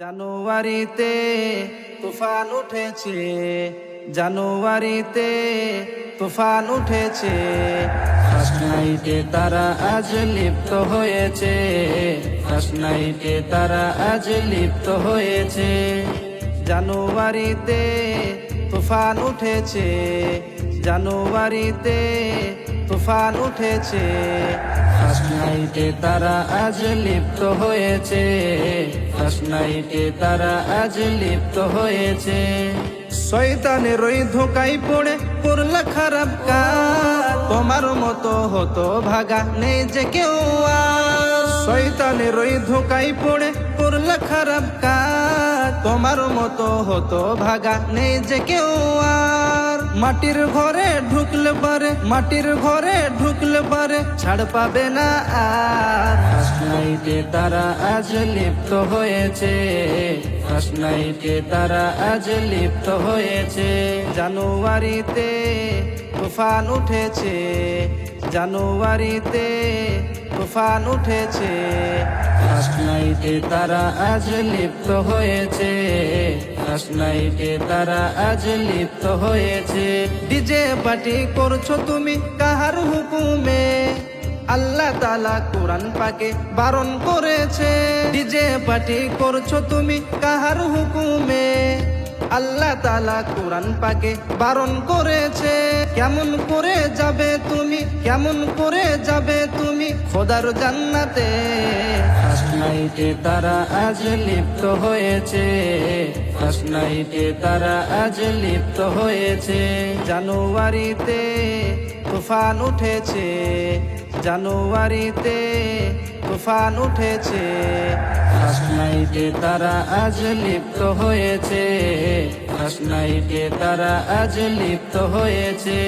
জানুয়ারিতে তুফান উঠেছে, জানুয়ারিতে তুফান উঠেছে। ফার্স্ট নাইটে তারা আজ লিপ্ত হয়েছে ফার্স্ট নাইটে তারা আজ লিপ্ত হয়েছে। জানুয়ারিতে তুফান উঠেছে, জানুয়ারিতে তুফান উঠেছে। ফার্স্ট নাইটে তারা আজ লিপ্ত হয়েছে। ফার্স্ট নাইটে তারা আজ লিপ্ত হয়েছে। শয়তানের ওই ধোকাই পড়ে করলা খারাপ তোমার মতো হতো ভাগা নেই যে কেউ আর। শয়তানের ওই ধোকাই পড়ে করলা খারাপ তোমার মতো হতো ভাগা নেই যে কেউ মাটির ঘরে ঢুকলে পারে, মাটির ঘরে ঢুকলে পারে, ছাড় পাবে না আর। নাইটে তারা আজ লিপ্ত হয়েছে ফার্স্ট তারা আজ লিপ্ত হয়েছে। জানুয়ারিতে তুফান উঠেছে, জানুয়ারিতে তুফান উঠেছে। ফার্স্ট তারা আজ লিপ্ত হয়েছে ফার্স্ট নাইটে তারা আজ লিপ্ত হয়েছে। ডিজে পার্টি করছ তুমি কাহার হুকুমে? আল্লাহ তালা কোরআন পাকে বারণ করেছে। ডিজে পার্টি করছ তুমি কাহার হুকুমে? আল্লাহ তালা কোরআন পাকে বারণ করেছে। কেমন করে যাবে তুমি? কেমন করে যাবে তুমি? খোদার জান্নাতে নাইটে তারা আজ লিপ্ত হয়েছে। ফার্স্ট নাইটে তারা আজ লিপ্ত হয়েছে। জানুয়ারিতে তুফান উঠেছে। জানুয়ারিতে তুফান উঠেছে। নাইটে তারা আজ লিপ্ত হয়েছে। নাইটে তারা আজ লিপ্ত হয়েছে।